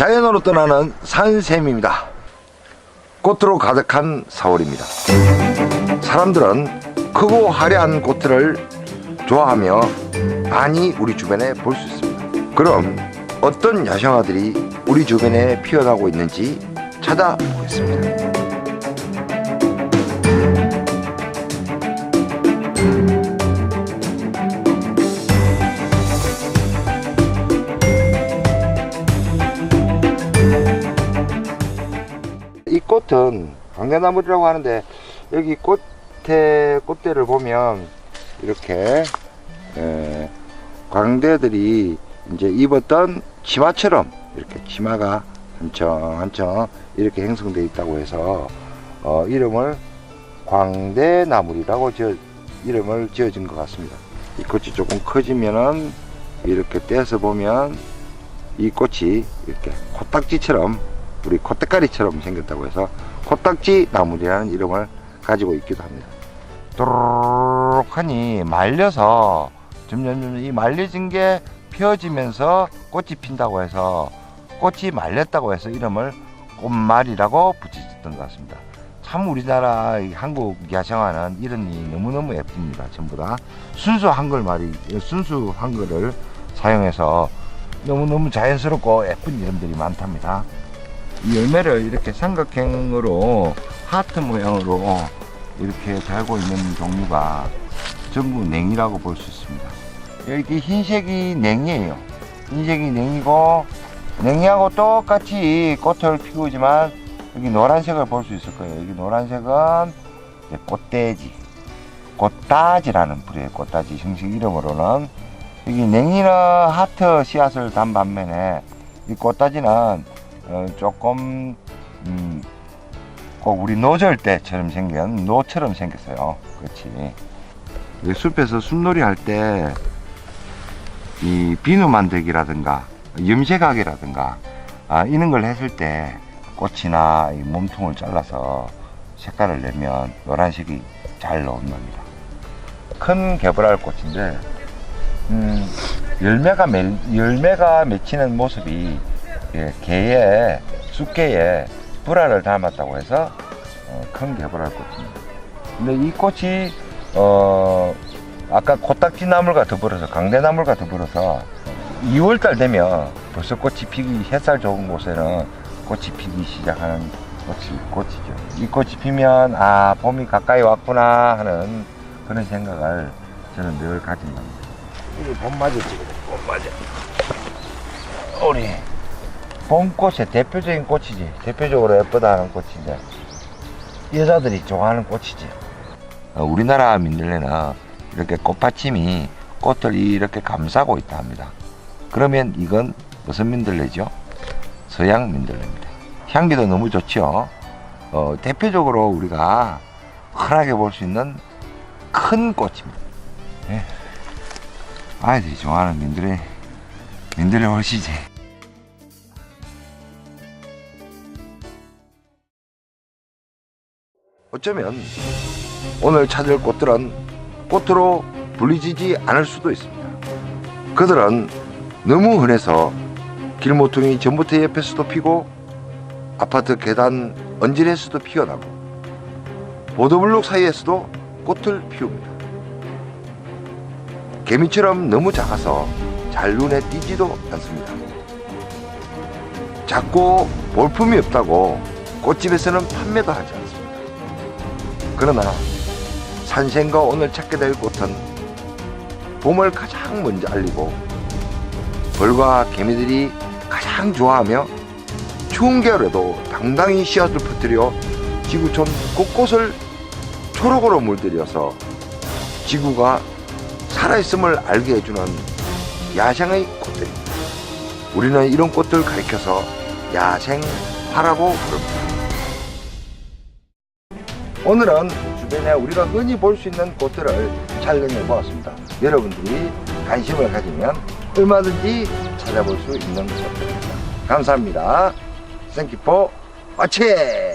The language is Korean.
자연으로 떠나는 산샘입니다. 꽃으로 가득한 4월입니다. 사람들은 크고 화려한 꽃들을 좋아하며 많이 우리 주변에 볼 수 있습니다. 그럼 어떤 야생화들이 우리 주변에 피어나고 있는지 찾아보겠습니다. 꽃은 광대나물이라고 하는데 여기 꽃에 꽃대를 보면 이렇게 에, 광대들이 이제 입었던 치마처럼 이렇게 치마가 한청 한청 이렇게 형성되어 있다고 해서 어, 이름을 광대나물이라고 지어, 이름을 지어진 것 같습니다. 이 꽃이 조금 커지면은 이렇게 떼서 보면 이 꽃이 이렇게 코딱지처럼 우리 콧대가리처럼 생겼다고 해서 코딱지 나물이라는 이름을 가지고 있기도 합니다. 또록하니 말려서 점점 점점 이 말려진 게 피어지면서 꽃이 핀다고 해서 꽃이 말렸다고 해서 이름을 꽃말이라고 붙여졌던 것 같습니다. 참 우리나라 이 한국 야생화는 이름이 너무너무 예쁩니다. 전부 다 순수 한글말이 순수 한글을 사용해서 너무너무 자연스럽고 예쁜 이름들이 많답니다. 이 열매를 이렇게 삼각형으로 하트 모양으로 이렇게 달고 있는 종류가 전부 냉이라고 볼 수 있습니다. 여기 흰색이 냉이에요. 흰색이 냉이고 냉이하고 똑같이 꽃을 피우지만 여기 노란색을 볼 수 있을 거예요. 여기 노란색은 꽃돼지, 꽃다지라는 부류의 꽃다지 형식 이름으로는 여기 냉이는 하트 씨앗을 단 반면에 이 꽃다지는 어, 조금 음, 꼭 우리 노절 때처럼 생긴 노처럼 생겼어요. 그렇지. 이 숲에서 숲놀이 할 때 이 비누 만들기라든가 염색하기라든가 아, 이런 걸 했을 때 꽃이나 이 몸통을 잘라서 색깔을 내면 노란색이 잘 나온답니다. 큰 개불알 꽃인데 음, 열매가 맺, 열매가 맺히는 모습이 예, 개의 쑥개의 불알을 닮았다고 해서 어, 큰 개불알 꽃입니다. 근데 이 꽃이 어, 아까 코딱지 나물과 더불어서 강대나물과 더불어서 2월달 되면 벌써 꽃이 피기 햇살 좋은 곳에는 꽃이 피기 시작하는 꽃이 꽃이죠. 이 꽃이 피면 아 봄이 가까이 왔구나 하는 그런 생각을 저는 늘 가진답니다. 이게 봄맞이 지금 봄맞이. 우리 봄꽃의 대표적인 꽃이지. 대표적으로 예쁘다 하는 꽃인데 여자들이 좋아하는 꽃이지. 어, 우리나라 민들레는 이렇게 꽃받침이 꽃을 이렇게 감싸고 있다 합니다. 그러면 이건 무슨 민들레죠? 서양 민들레입니다. 향기도 너무 좋죠. 어, 대표적으로 우리가 흔하게 볼 수 있는 큰 꽃입니다. 예. 아이들이 좋아하는 민들레, 민들레 홀씨지. 어쩌면 오늘 찾을 꽃들은 꽃으로 불리지지 않을 수도 있습니다. 그들은 너무 흔해서 길모퉁이 전봇대 옆에서도 피고 아파트 계단 언질에서도 피어나고 보도블록 사이에서도 꽃을 피웁니다. 개미처럼 너무 작아서 잘 눈에 띄지도 않습니다. 작고 볼품이 없다고 꽃집에서는 판매도 하지 않습니다. 그러나 산생과 오늘 찾게 될 꽃은 봄을 가장 먼저 알리고 벌과 개미들이 가장 좋아하며 추운 겨울에도 당당히 씨앗을 퍼뜨려 지구촌 곳곳을 초록으로 물들여서 지구가 살아있음을 알게 해주는 야생의 꽃들입니다. 우리는 이런 꽃들 가리켜서 야생화라고 부릅니다. 오늘은 주변에 우리가 흔히 볼 수 있는 꽃들을 촬영해 보았습니다. 여러분들이 관심을 가지면 얼마든지 찾아볼 수 있는 것입니다. 감사합니다. For watching.